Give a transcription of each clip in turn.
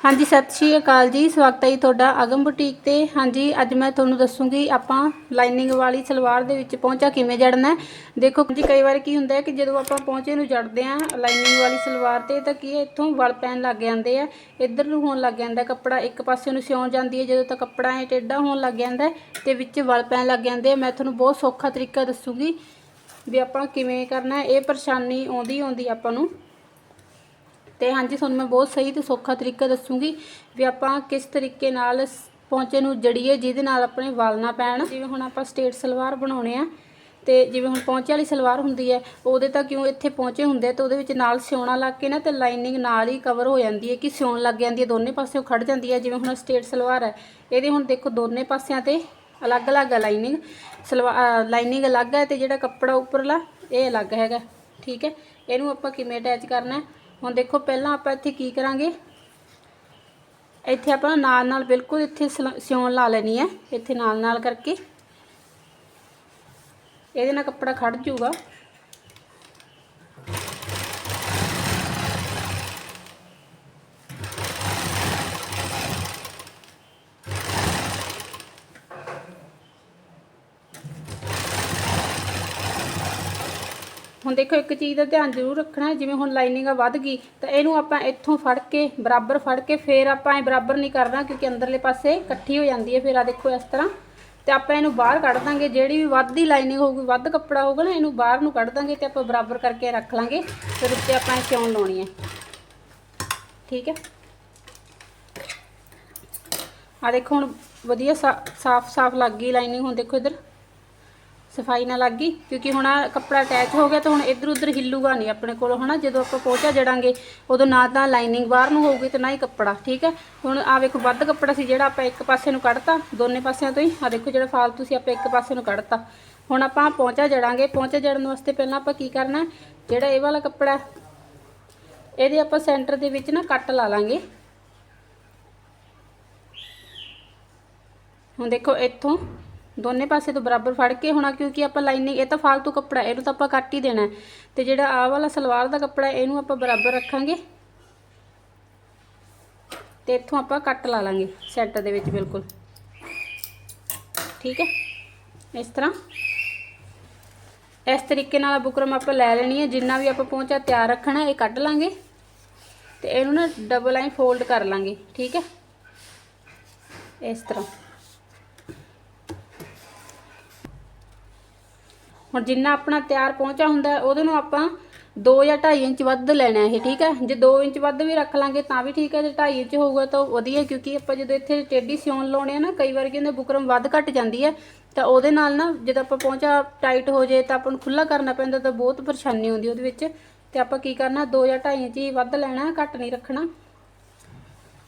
ਹਾਂਜੀ, ਸਤਿ ਸ਼੍ਰੀ ਅਕਾਲ ਜੀ। ਸਵਾਗਤ ਹੈ ਜੀ ਤੁਹਾਡਾ ਅਗਮ ਬੁਟੀਕ ਤੇ। ਹਾਂਜੀ, ਅੱਜ ਮੈਂ ਤੁਹਾਨੂੰ ਦੱਸੂਗੀ ਆਪਾਂ ਲਾਈਨਿੰਗ ਵਾਲੀ ਸਲਵਾਰ ਦੇ ਵਿੱਚ ਪਹੁੰਚਾ ਕਿਵੇਂ ਜੜਨਾ ਦੇਖੋ ਜੀ, ਕਈ ਵਾਰ ਕੀ ਹੁੰਦਾ ਹੈ ਕਿ ਜਦੋਂ ਆਪਾਂ ਪਹੁੰਚੇ ਨੂੰ ਜੜਦੇ ਆ ਲਾਈਨਿੰਗ ਵਾਲੀ ਸਲਵਾਰ ਤੇ, ਤਾਂ ਕੀ ਹੈ, ਇੱਥੋਂ ਵਲ ਪੈਣ ਲੱਗ ਜਾਂਦੇ ਆ। ਇੱਧਰ ਨੂੰ ਹੋਣ ਲੱਗ ਜਾਂਦਾ ਕੱਪੜਾ ਇੱਕ ਪਾਸੇ ਨੂੰ ਸਿਉਣ ਜਾਂਦੀ ਹੈ। ਜਦੋਂ ਤਾਂ ਕੱਪੜਾ ਐ ਟੇਢਾ ਹੋਣ ਲੱਗ ਜਾਂਦਾ ਹੈ ਤੇ ਵਿੱਚ ਵਲ ਪੈਣ ਲੱਗ ਜਾਂਦੇ ਆ। ਮੈਂ ਤੁਹਾਨੂੰ ਬਹੁਤ ਸੌਖਾ ਤਰੀਕਾ ਦੱਸੂਗੀ ਵੀ ਆਪਾਂ ਕਿਵੇਂ ਕਰਨਾ ਇਹ ਪਰੇਸ਼ਾਨੀ ਆਉਂਦੀ ਆਉਂਦੀ ਆਪਾਂ ਨੂੰ ਤੇ ਹਾਂਜੀ, ਤੁਹਾਨੂੰ ਮੈਂ ਬਹੁਤ ਸਹੀ ਤੇ ਸੌਖਾ ਤਰੀਕਾ ਦੱਸੂਗੀ ਵੀ ਆਪਾਂ ਕਿਸ ਤਰੀਕੇ ਨਾਲ ਸ- ਪੌਂਚੇ ਨੂੰ ਜੜੀਏ, ਜਿਹਦੇ ਨਾਲ ਆਪਣੇ ਵਾਲ ਨਾ ਪੈਣ। ਜਿਵੇਂ ਹੁਣ ਆਪਾਂ ਸਟੇਟ ਸਲਵਾਰ ਬਣਾਉਣੇ ਆ ਤੇ ਜਿਵੇਂ ਹੁਣ ਪੌਂਚੇ ਵਾਲੀ ਸਲਵਾਰ ਹੁੰਦੀ ਹੈ, ਉਹਦੇ ਤਾਂ ਕਿਉਂ ਇੱਥੇ ਪੌਂਚੇ ਹੁੰਦੇ ਆ ਤੇ ਉਹਦੇ ਵਿੱਚ ਨਾਲ ਸਿਉਣਾ ਲੱਗ ਕੇ ਨਾ ਤੇ ਲਾਈਨਿੰਗ ਨਾਲ ਹੀ ਕਵਰ ਹੋ ਜਾਂਦੀ ਹੈ ਕਿ ਸਿਉਣ ਲੱਗ ਜਾਂਦੀ ਹੈ, ਦੋਨੇ ਪਾਸਿਓਂ ਖੜ ਜਾਂਦੀ ਹੈ। ਜਿਵੇਂ ਹੁਣ ਸਟੇਟ ਸਲਵਾਰ ਹੈ, ਇਹਦੇ ਹੁਣ ਦੇਖੋ ਦੋਨੇ ਪਾਸਿਆਂ ਤੇ ਅਲੱਗ-ਅਲੱਗ ਹੈ ਲਾਈਨਿੰਗ। ਸਲਵਾਰ ਲਾਈਨਿੰਗ ਅਲੱਗ ਹੈ ਤੇ ਜਿਹੜਾ ਕੱਪੜਾ ਉੱਪਰਲਾ, ਇਹ ਅਲੱਗ ਹੈਗਾ, ਠੀਕ ਹੈ। ਇਹਨੂੰ ਆਪਾਂ ਕਿਵੇਂ ਅਟੈਚ ਕਰਨਾ ਹੈ? ਹੁਣ ਦੇਖੋ, ਪਹਿਲਾਂ ਆਪਾਂ ਇੱਥੇ ਕੀ ਕਰਾਂਗੇ? ਇੱਥੇ ਆਪਾਂ ਨਾਲ ਨਾਲ ਬਿਲਕੁਲ ਇੱਥੇ ਸਲ- ਸਿਉਣ ਲਾ ਲੈਣੀ ਹੈ। ਇੱਥੇ ਨਾਲ ਨਾਲ ਕਰਕੇ ਇਹਦੇ ਨਾਲ ਕੱਪੜਾ ਖੜ ਜਾਊਗਾ। ਹੁਣ ਦੇਖੋ ਇੱਕ ਚੀਜ਼ ਦਾ ਧਿਆਨ ਜ਼ਰੂਰ ਰੱਖਣਾ ਜਿਵੇਂ ਹੁਣ ਲਾਈਨਿੰਗ ਵੱਧ ਗਈ, ਤਾਂ ਇਹਨੂੰ ਆਪਾਂ ਇੱਥੋਂ ਫੜ ਕੇ, ਬਰਾਬਰ ਫੜ ਕੇ ਫੇਰ ਆਪਾਂ ਇਹ ਬਰਾਬਰ ਨਹੀਂ ਕਰਨਾ, ਕਿਉਂਕਿ ਅੰਦਰਲੇ ਪਾਸੇ ਇਕੱਠੀ ਹੋ ਜਾਂਦੀ ਹੈ, ਫਿਰ ਆ ਦੇਖੋ ਇਸ ਤਰ੍ਹਾਂ। ਤੇ ਆਪਾਂ ਇਹਨੂੰ ਬਾਹਰ ਕੱਢ ਦਾਂਗੇ, ਜਿਹੜੀ ਵੀ ਵੱਧਦੀ ਲਾਈਨਿੰਗ ਹੋਊਗੀ, ਵੱਧ ਕੱਪੜਾ ਹੋਊਗਾ ਨਾ, ਇਹਨੂੰ ਬਾਹਰ ਨੂੰ ਕੱਢ ਦਾਂਗੇ ਤੇ ਆਪਾਂ ਬਰਾਬਰ ਕਰਕੇ ਰੱਖ ਲਾਂਗੇ, ਫਿਰ ਉੱਤੇ ਆਪਾਂ ਇਹ ਸਿਉਣ ਲਾਉਣੀ ਹੈ। ਠੀਕ ਹੈ? ਆ ਦੇਖੋ ਹੁਣ ਵਧੀਆ ਸਾਫ਼ ਸਾਫ਼ ਲੱਗ ਗਈ ਲਾਈਨਿੰਗ ਹੁਣ ਦੇਖੋ ਇੱਧਰ। ਸਫ਼ਾਈ ਨਾਲ ਲੱਗ ਗਈ, ਕਿਉਂਕਿ ਹੁਣ ਆਹ ਕੱਪੜਾ ਅਟੈਚ ਹੋ ਗਿਆ ਤਾਂ ਹੁਣ ਇੱਧਰ ਉੱਧਰ ਹਿੱਲੂਗਾ ਨਹੀਂ ਆਪਣੇ ਕੋਲ, ਹਨਾ? ਜਦੋਂ ਆਪਾਂ ਪੋਚਾ ਜੜਾਂਗੇ, ਉਦੋਂ ਨਾ ਤਾਂ ਲਾਈਨਿੰਗ ਬਾਹਰ ਨੂੰ ਹੋਊਗੀ ਤੇ ਨਾ ਹੀ ਕੱਪੜਾ, ਠੀਕ ਹੈ? ਹੁਣ ਆ ਵੇਖੋ, ਵੱਧ ਕੱਪੜਾ ਸੀ ਜਿਹੜਾ ਆਪਾਂ ਇੱਕ ਪਾਸੇ ਨੂੰ ਕੱਢਤਾ, ਦੋਨੇ ਪਾਸਿਆਂ ਤੋਂ ਹੀ। ਆ ਦੇਖੋ ਜਿਹੜਾ ਫਾਲਤੂ ਸੀ, ਆਪਾਂ ਇੱਕ ਪਾਸੇ ਨੂੰ ਕੱਢਤਾ। ਹੁਣ ਆਪਾਂ ਪੋਚਾ ਜੜਾਂਗੇ, ਪੋਚਾ ਜੜਨ ਵਾਸਤੇ ਪਹਿਲਾਂ ਆਪਾਂ ਕੀ ਕਰਨਾ, ਜਿਹੜਾ ਇਹ ਵਾਲਾ ਕੱਪੜਾ, ਇਹਦੇ ਆਪਾਂ ਸੈਂਟਰ ਦੇ ਵਿੱਚ ਨਾ ਕੱਟ ਲਾ ਲਾਂਗੇ। ਹੁਣ ਦੇਖੋ, ਇੱਥੋਂ ਦੋਨੇ ਪਾਸੇ ਤੋਂ ਬਰਾਬਰ ਫੜ ਕੇ ਹੋਣਾ, ਕਿਉਂਕਿ ਆਪਾਂ ਲਾਈਨਿੰਗ ਇਹ ਤਾਂ ਫालतू ਕੱਪੜਾ, ਇਹਨੂੰ ਤਾਂ ਆਪਾਂ ਕੱਟ ਹੀ ਦੇਣਾ ਹੈ। ਤੇ ਜਿਹੜਾ ਆਹ ਵਾਲਾ ਸਲਵਾਰ ਦਾ ਕੱਪੜਾ ਇਹਨੂੰ ਆਪਾਂ ਬਰਾਬਰ ਰੱਖਾਂਗੇ। ਤੇ ਇੱਥੋਂ ਆਪਾਂ ਕੱਟ ਲਾ ਲਾਂਗੇ, ਸੈੱਟ ਦੇ ਵਿੱਚ ਬਿਲਕੁਲ। ਠੀਕ ਹੈ? ਇਸ ਤਰ੍ਹਾਂ। ਇਸ ਤਰੀਕੇ ਨਾਲ ਬੁਕਰਮ ਆਪਾਂ ਲੈ ਲੈਣੀ ਹੈ, ਜਿੰਨਾ ਵੀ ਆਪਾਂ ਪਹੁੰਚਾ ਤਿਆਰ ਰੱਖਣਾ, ਇਹ ਕੱਢ ਲਾਂਗੇ। ਤੇ ਇਹਨੂੰ ਨਾ ਡਬਲ ਆਈ ਫੋਲਡ ਕਰ ਲਾਂਗੇ, ਠੀਕ ਹੈ? ਇਸ ਤਰ੍ਹਾਂ। ਹੁਣ ਜਿੰਨਾ ਆਪਣਾ ਤਿਆਰ ਪਹੁੰਚਾ ਹੁੰਦਾ, ਉਹਦੇ ਨੂੰ ਆਪਾਂ 2 ਜਾਂ 2.5 ਇੰਚ ਵੱਧ ਲੈਣਾ ਇਹ, ਠੀਕ ਹੈ? ਜੇ 2 ਇੰਚ ਵੱਧ ਵੀ ਰੱਖ ਲਾਂਗੇ ਤਾਂ ਵੀ ਠੀਕ ਹੈ, ਜੇ 2.5 ਇੰਚ ਹੋਊਗਾ ਤਾਂ ਵਧੀਆ ਕਿਉਂਕਿ ਆਪਾਂ ਜਦੋਂ ਇੱਥੇ ਟੇਢੀ ਸਿਉਣ ਲਾਉਣੇ ਆ ਨਾ, ਕਈ ਵਾਰ ਕਹਿੰਦੇ ਬੁਕਰਮ ਵੱਧ ਘਟ ਜਾਂਦੀ ਹੈ, ਤਾਂ ਉਹਦੇ ਨਾਲ ਨਾ ਜਦੋਂ ਆਪਾਂ ਪਹੁੰਚਾ ਟਾਈਟ ਹੋ ਜੇ ਤਾਂ ਆਪਾਂ ਨੂੰ ਖੁੱਲਾ ਕਰਨਾ ਪੈਂਦਾ, ਤਾਂ ਬਹੁਤ ਪਰੇਸ਼ਾਨੀ ਹੁੰਦੀ ਉਹਦੇ ਵਿੱਚ। ਤੇ ਆਪਾਂ ਕੀ ਕਰਨਾ 2 ਜਾਂ 2.5 ਇੰਚ ਹੀ ਵੱਧ ਲੈਣਾ, ਘੱਟ ਨਹੀਂ ਰੱਖਣਾ।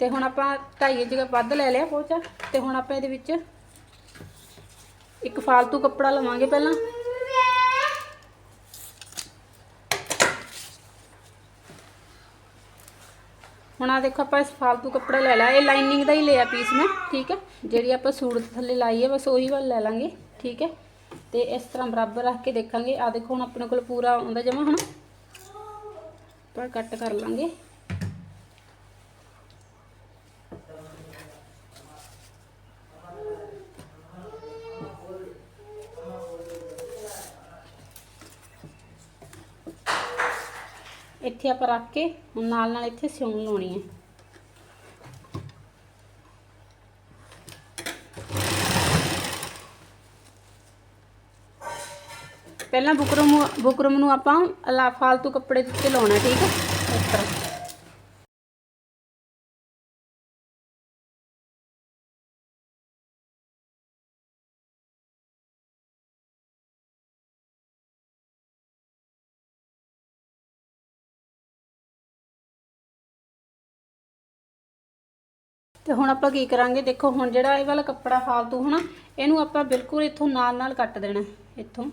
ਤੇ ਹੁਣ ਆਪਾਂ 2.5 ਇੰਚ ਵੱਧ ਲੈ ਲਿਆ ਪਹੁੰਚਾ, ਤੇ ਹੁਣ ਆਪਾਂ ਇਹਦੇ ਵਿੱਚ ਇੱਕ ਫਾਲਤੂ ਕੱਪੜਾ ਲਵਾਂਗੇ ਪਹਿਲਾਂ। ਹੁਣ ਆ ਦੇਖੋ, ਆਪਾਂ ਇਸ ਫਾਲਤੂ ਕੱਪੜਾ ਲੈ ਲਿਆ ਇਹ ਲਾਈਨਿੰਗ ਦਾ ਹੀ ਲਿਆ ਪੀਸ ਮੈਂ, ਠੀਕ ਹੈ? ਜਿਹੜੀ ਆਪਾਂ ਸੂਟ ਥੱਲੇ ਲਾਈ ਹੈ, ਬਸ ਉਹੀ ਵਾਲਾ ਲੈ ਲਾਂਗੇ, ਠੀਕ ਹੈ? ਤੇ ਇਸ ਤਰ੍ਹਾਂ ਬਰਾਬਰ ਰੱਖ ਕੇ ਦੇਖਾਂਗੇ। ਆ ਦੇਖੋ, ਹੁਣ ਆਪਣੇ ਕੋਲ ਪੂਰਾ ਆਉਂਦਾ ਜਮਾ ਹੁਣ ਪਰ ਕੱਟ ਕਰ ਲਾਂਗੇ। ਇੱਥੇ ਆਪਾਂ ਰੱਖ ਕੇ, ਹੁਣ ਨਾਲ ਨਾਲ ਇੱਥੇ ਸਿਉਣ ਲਾਉਣੀ ਹੈ। ਪਹਿਲਾਂ ਬੁਕਰਮ ਬੁਕਰਮ ਨੂੰ ਆਪਾਂ ਅਲਾ ਫਾਲਤੂ ਕੱਪੜੇ ਦੇ ਉੱਤੇ ਲਾਉਣਾ, ਠੀਕ ਹੈ? ਇਸ ਤਰ੍ਹਾਂ। ਤੇ ਹੁਣ ਆਪਾਂ ਕੀ ਕਰਾਂਗੇ? ਦੇਖੋ, ਹੁਣ ਜਿਹੜਾ ਇਹ ਵਾਲਾ ਕੱਪੜਾ ਫਾਲਤੂ ਹਨਾ, ਇਹਨੂੰ ਆਪਾਂ ਬਿਲਕੁਲ ਇੱਥੋਂ ਨਾਲ ਨਾਲ ਕੱਟ ਦੇਣਾ ਇੱਥੋਂ।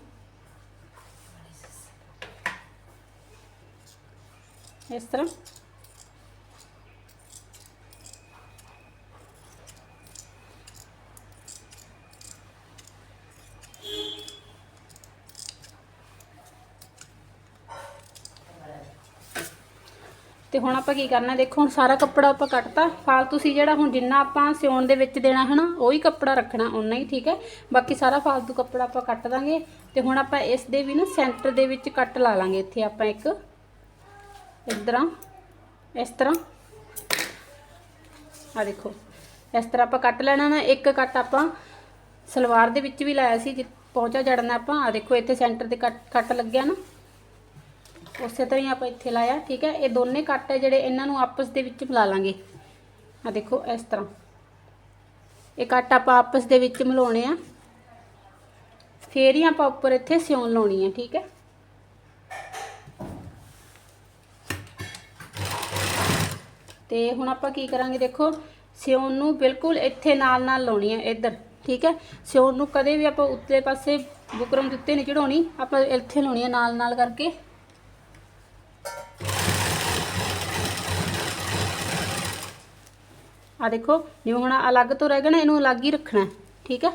ਇਸ ਤਰ੍ਹਾਂ। ਤੇ ਹੁਣ ਆਪਾਂ ਕੀ ਕਰਨਾ, ਦੇਖੋ ਹੁਣ ਸਾਰਾ ਕੱਪੜਾ ਆਪਾਂ ਕੱਟਤਾ। ਫਾਲਤੂ ਸੀ ਜਿਹੜਾ ਹੁਣ ਜਿੰਨਾ ਆਪਾਂ ਸਿਉਣ ਦੇ ਵਿੱਚ ਦੇਣਾ ਹੈ ਨਾ ਉਹੀ ਕੱਪੜਾ ਰੱਖਣਾ ਉਨਾ ਹੀ ਠੀਕ ਹੈ। ਬਾਕੀ ਸਾਰਾ ਫਾਲਤੂ ਕੱਪੜਾ ਆਪਾਂ ਕੱਟ ਦਾਂਗੇ। ਤੇ ਹੁਣ ਆਪਾਂ ਇਸ ਦੇ ਵੀ ਨਾ ਸੈਂਟਰ ਦੇ ਵਿੱਚ ਕੱਟ ਲਾ ਲਾਂਗੇ ਇੱਥੇ ਆਪਾਂ ਇੱਕ। ਇਧਰਾਂ, ਇਸ ਤਰ੍ਹਾਂ। ਆ ਦੇਖੋ, ਇਸ ਤਰ੍ਹਾਂ ਆਪਾਂ ਕੱਟ ਲੈਣਾ ਨਾ, ਇੱਕ ਕੱਟ ਆਪਾਂ ਸਲਵਾਰ ਦੇ ਵਿੱਚ ਵੀ ਲਾਇਆ ਸੀ, ਜਿ, ਪਹੁੰਚਾ ਜੜਨਾ ਆਪਾਂ। ਆ ਦੇਖੋ, ਇੱਥੇ ਸੈਂਟਰ ਤੇ ਕੱਟ ਕੱਟ ਲੱਗਿਆ ਨਾ। ਉਸੇ ਤਰ੍ਹਾਂ ਹੀ ਆਪਾਂ ਇੱਥੇ ਲਾਇਆ, ਠੀਕ ਹੈ? ਇਹ ਦੋਨੇ ਕੱਟ ਹੈ ਜਿਹੜੇ ਇਹਨਾਂ ਨੂੰ ਆਪਸ ਦੇ ਵਿੱਚ ਮਿਲਾ ਲਾਂਗੇ। ਆ ਦੇਖੋ, ਇਸ ਤਰ੍ਹਾਂ। ਇਹ ਕੱਟ ਆਪਾਂ ਆਪਸ ਦੇ ਵਿੱਚ ਮਿਲਾਉਣੇ ਆ। ਫੇਰ ਹੀ ਆਪਾਂ ਉੱਪਰ ਇੱਥੇ ਸਿਉਣ ਲਾਉਣੀ ਹੈ, ਠੀਕ ਹੈ? ਤੇ ਹੁਣ ਆਪਾਂ ਕੀ ਕਰਾਂਗੇ ਦੇਖੋ, ਸਿਉਣ ਨੂੰ ਬਿਲਕੁਲ ਇੱਥੇ ਨਾਲ ਨਾਲ ਲਾਉਣੀ ਹੈ, ਇੱਧਰ, ਠੀਕ ਹੈ? ਸਿਉਣ ਨੂੰ ਕਦੇ ਵੀ ਆਪਾਂ ਉੱਤੇ ਪਾਸੇ ਬੁਕਰਮ ਦੇ ਉੱਤੇ ਨਹੀਂ ਚੜਾਉਣੀ ਆਪਾਂ ਇੱਥੇ ਲਾਉਣੀ ਹੈ ਨਾਲ ਨਾਲ ਕਰਕੇ। ਆ ਦੇਖੋ, ਜਿਵੇਂ ਹੁਣ ਅਲੱਗ ਤੋਂ ਰਹਿ ਗਿਆ ਨਾ, ਇਹਨੂੰ ਅਲੱਗ ਹੀ ਰੱਖਣਾ ਠੀਕ ਹੈ?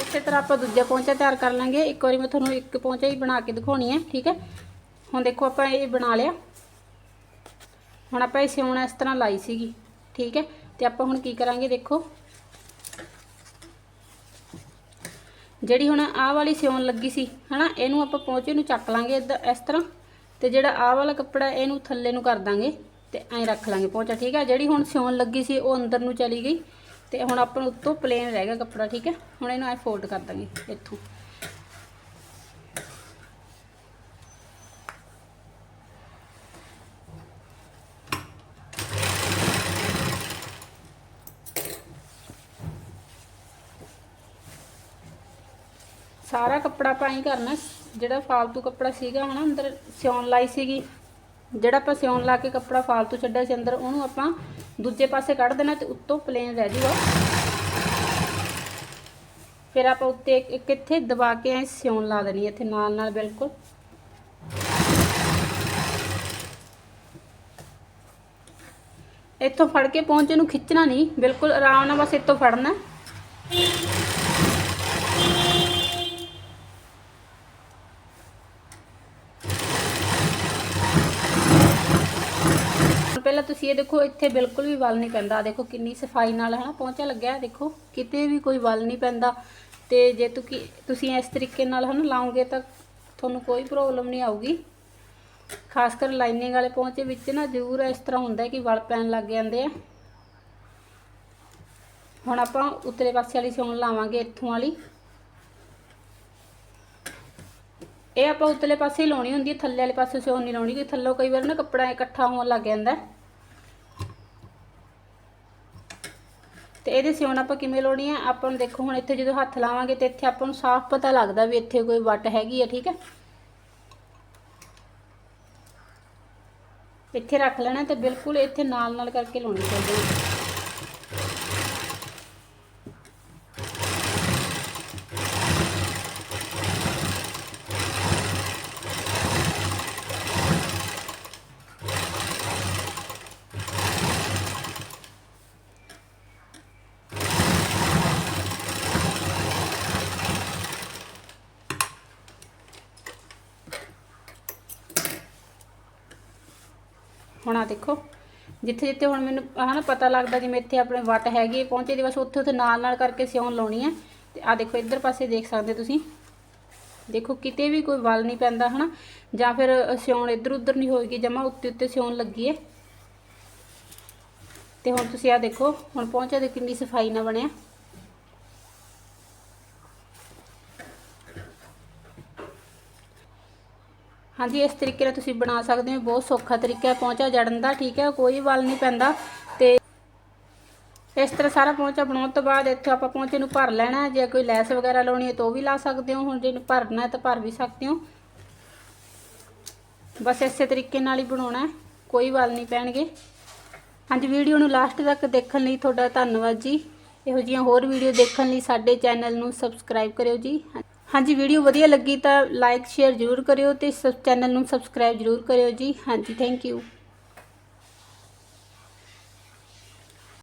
ਇਸੇ ਤਰ੍ਹਾਂ ਆਪਾਂ ਦੂਜਾ ਪੌਂਚਾ ਤਿਆਰ ਕਰ ਲਾਂਗੇ। ਇੱਕ ਵਾਰੀ ਮੈਂ ਤੁਹਾਨੂੰ ਇੱਕ ਪੌਂਚਾ ਹੀ ਬਣਾ ਕੇ ਦਿਖਾਉਣੀ ਹੈ, ਠੀਕ ਹੈ? ਹੁਣ ਦੇਖੋ ਆਪਾਂ ਇਹ ਬਣਾ ਲਿਆ। ਹੁਣ ਆਪਾਂ ਇਹ ਸਿਉਣਾ ਇਸ ਤਰ੍ਹਾਂ ਲਾਈ ਸੀਗੀ, ਠੀਕ ਹੈ? ਤੇ ਆਪਾਂ ਹੁਣ ਕੀ ਕਰਾਂਗੇ ਦੇਖੋ। ਜਿਹੜੀ ਹੁਣ ਆਹ ਵਾਲੀ ਸਿਉਣ ਲੱਗੀ ਸੀ, ਹਨਾ, ਇਹਨੂੰ ਆਪਾਂ ਪਹੁੰਚੇ ਨੂੰ ਚੱਕ ਲਾਂਗੇ ਇੱਧਰ ਇਸ ਤਰ੍ਹਾਂ, ਤੇ ਜਿਹੜਾ ਆਹ ਵਾਲਾ ਕੱਪੜਾ ਇਹਨੂੰ ਥੱਲੇ ਨੂੰ ਕਰ ਦਾਂਗੇ, ਤੇ ਐਂ ਰੱਖ ਲਾਂਗੇ ਪਹੁੰਚਾ ਠੀਕ ਹੈ? ਜਿਹੜੀ ਹੁਣ ਸਿਉਣ ਲੱਗੀ ਸੀ, ਉਹ ਅੰਦਰ ਨੂੰ ਚਲੀ ਗਈ, ਤੇ ਹੁਣ ਆਪਾਂ ਨੂੰ ਉੱਤੋਂ ਪਲੇਨ ਰਹਿ ਗਿਆ ਕੱਪੜਾ, ਠੀਕ ਹੈ? ਹੁਣ ਇਹਨੂੰ ਐ ਫੋਲਡ ਕਰ ਦਾਂਗੇ, ਇੱਥੋਂ। ਸਾਰਾ ਕੱਪੜਾ ਆਪਾਂ ਹੀ ਕਰਨਾ, ਜਿਹੜਾ ਫਾਲਤੂ ਕੱਪੜਾ ਸੀਗਾ ਹਨਾ, ਅੰਦਰ ਸਿਉਣ ਲਾਈ ਸੀਗੀ। ਜਿਹੜਾ ਆਪਾਂ ਸਿਉਣ ਲਾ ਕੇ ਕੱਪੜਾ ਫਾਲਤੂ ਛੱਡਿਆ ਸੀ ਅੰਦਰ, ਉਹਨੂੰ ਆਪਾਂ ਦੂਜੇ ਪਾਸੇ ਕੱਢ ਦੇਣਾ ਤੇ ਉੱਤੋਂ ਪਲੇਨ ਰਹਿ ਜੂਗਾ। ਫਿਰ ਆਪਾਂ ਉੱਤੇ ਇੱਕ ਇੱਥੇ ਦਬਾ ਕੇ ਐ ਸਿਉਣ ਲਾ ਦੇਣੀ ਇੱਥੇ ਨਾਲ ਨਾਲ ਬਿਲਕੁਲ। ਇੱਥੋਂ ਫੜ ਕੇ ਪਹੁੰਚੇ ਨੂੰ ਖਿੱਚਣਾ ਨਹੀਂ, ਬਿਲਕੁਲ ਆਰਾਮ ਨਾਲ ਬਸ ਇੱਥੋਂ ਫੜਨਾ ਹੁਣ ਪਹਿਲਾਂ ਤੁਸੀਂ ਇਹ ਦੇਖੋ, ਇੱਥੇ ਬਿਲਕੁਲ ਵੀ ਵਲ ਨਹੀਂ ਪੈਂਦਾ। ਦੇਖੋ, ਕਿੰਨੀ ਸਫ਼ਾਈ ਨਾਲ ਹੈ ਨਾ ਪਹੁੰਚਾ ਲੱਗਿਆ ਦੇਖੋ, ਕਿਤੇ ਵੀ ਕੋਈ ਵਲ ਨਹੀਂ ਪੈਂਦਾ। ਤੇ ਜੇ ਤੁਸੀਂ ਤੁਸੀਂ ਇਸ ਤਰੀਕੇ ਨਾਲ ਹਨ ਲਾਓਗੇ ਤਾਂ ਤੁਹਾਨੂੰ ਕੋਈ ਪ੍ਰੋਬਲਮ ਨਹੀਂ ਆਊਗੀ। ਖਾਸ ਕਰ ਲਾਈਨਿੰਗ ਵਾਲੇ ਪਹੁੰਚੇ ਵਿੱਚ ਨਾ ਜ਼ਰੂਰ ਇਸ ਤਰ੍ਹਾਂ ਹੁੰਦਾ ਕਿ ਵਲ ਪੈਣ ਲੱਗ ਜਾਂਦੇ ਆ। ਹੁਣ ਆਪਾਂ ਉੱਤਲੇ ਪਾਸੇ ਵਾਲੀ ਸਿਉਣ ਲਾਵਾਂਗੇ ਇੱਥੋਂ ਵਾਲੀ। ਇਹ ਆਪਾਂ ਉੱਤਲੇ ਪਾਸੇ ਹੀ ਲਾਉਣੀ ਹੁੰਦੀ ਹੈ। ਥੱਲੇ ਵਾਲੇ ਪਾਸੇ ਸਿਉਣ ਨਹੀਂ ਲਾਉਣੀ ਕਿ ਥੱਲੋਂ ਕਈ ਵਾਰ ਨਾ ਕੱਪੜਾ ਇਕੱਠਾ ਹੋਣ ਲੱਗ ਜਾਂਦਾ ਹੈ। ਇਹਦੇ ਸਿਉਣ ਆਪਾਂ ਕਿਵੇਂ ਲਾਉਣੀ ਆ? ਆਪਾਂ ਨੂੰ ਦੇਖੋ ਹੁਣ ਇੱਥੇ ਜਦੋਂ ਹੱਥ ਲਾਵਾਂਗੇ ਤੇ ਇੱਥੇ ਆਪਾਂ ਨੂੰ ਸਾਫ਼ ਪਤਾ ਲੱਗਦਾ ਵੀ ਇੱਥੇ ਕੋਈ ਵੱਟ ਹੈਗੀ ਹੈ ਠੀਕ ਹੈ ਇੱਥੇ ਰੱਖ ਲੈਣਾ ਤੇ ਬਿਲਕੁਲ ਇੱਥੇ ਨਾਲ ਨਾਲ ਕਰਕੇ ਲਾਉਣੀ ਚਾਹੀਦੀ ਹੈ ਹੁਣ ਆ ਦੇਖੋ। ਜਿੱਥੇ ਜਿੱਥੇ ਹੁਣ ਮੈਨੂੰ ਹਨਾ ਪਤਾ ਲੱਗਦਾ ਜਿਵੇਂ ਇੱਥੇ ਆਪਣੇ ਵੱਟ ਹੈਗੀ ਹੈ, ਪਹੁੰਚੇ ਦੀ ਬਸ ਉੱਥੇ ਉੱਥੇ ਨਾਲ ਨਾਲ ਕਰਕੇ ਸਿਉਣ ਲਾਉਣੀ ਹੈ। ਤੇ ਆ ਦੇਖੋ ਇੱਧਰ ਪਾਸੇ ਦੇਖ ਸਕਦੇ ਤੁਸੀਂ। ਦੇਖੋ ਕਿਤੇ ਵੀ ਕੋਈ ਵਲ ਨਹੀਂ ਪੈਂਦਾ ਹਨਾ। ਜਾਂ ਫਿਰ ਸਿਉਣ ਇੱਧਰ ਉੱਧਰ ਨਹੀਂ ਹੋਏਗੀ ਜਮਾ ਉੱਤੇ ਉੱਤੇ ਸਿਉਣ ਲੱਗੀ ਹੈ। ਤੇ ਹੁਣ ਤੁਸੀਂ ਆ ਦੇਖੋ ਹੁਣ ਪਹੁੰਚਾ ਦੇ ਕਿੰਨੀ ਸਫ਼ਾਈ ਨਾਲ ਬਣਿਆ। ਹਾਂਜੀ, ਇਸ ਤਰੀਕੇ ਨਾਲ ਤੁਸੀਂ ਬਣਾ ਸਕਦੇ ਹੋ। ਬਹੁਤ ਸੌਖਾ ਤਰੀਕਾ ਹੈ ਪਹੁੰਚਾ ਜੜਨ ਦਾ, ਠੀਕ ਹੈ, ਕੋਈ ਵਲ ਨਹੀਂ ਪੈਂਦਾ। ਤੇ ਇਸ ਤਰ੍ਹਾਂ ਸਾਰਾ ਪਹੁੰਚਾ ਬਣਾਉਣ ਤੋਂ ਬਾਅਦ ਇੱਥੇ ਆਪਾਂ ਪਹੁੰਚੇ ਨੂੰ ਭਰ ਲੈਣਾ ਜੇ ਕੋਈ ਲੈਸ ਵਗੈਰਾ ਲਾਉਣੀ ਹੈ ਤਾਂ ਉਹ ਵੀ ਲਾ ਸਕਦੇ ਹੋ। ਹੁਣ ਜੇ ਇਹਨੂੰ ਭਰਨਾ ਹੈ ਤਾਂ ਭਰ ਵੀ ਸਕਦੇ ਹੋ। ਬਸ ਇਸੇ ਤਰੀਕੇ ਨਾਲ ਹੀ ਬਣਾਉਣਾ ਹੈ। ਕੋਈ ਵਲ ਨਹੀਂ ਪੈਣਗੇ। ਹਾਂਜੀ, ਵੀਡੀਓ ਨੂੰ ਲਾਸਟ ਤੱਕ ਦੇਖਣ ਲਈ ਤੁਹਾਡਾ ਧੰਨਵਾਦ ਜੀ। ਇਹੋ ਜਿਹੀਆਂ ਹੋਰ ਵੀਡੀਓ ਦੇਖਣ ਲਈ ਸਾਡੇ ਚੈਨਲ ਨੂੰ ਸਬਸਕ੍ਰਾਈਬ ਕਰਿਓ ਜੀ। ਹਾਂਜੀ ਵੀਡੀਓ ਵਧੀਆ ਲੱਗੀ ਤਾਂ ਲਾਈਕ ਸ਼ੇਅਰ ਜ਼ਰੂਰ ਕਰਿਓ ਤੇ ਚੈਨਲ ਨੂੰ ਸਬਸਕ੍ਰਾਈਬ ਜ਼ਰੂਰ ਕਰਿਓ ਜੀ। ਹਾਂਜੀ ਥੈਂਕ ਯੂ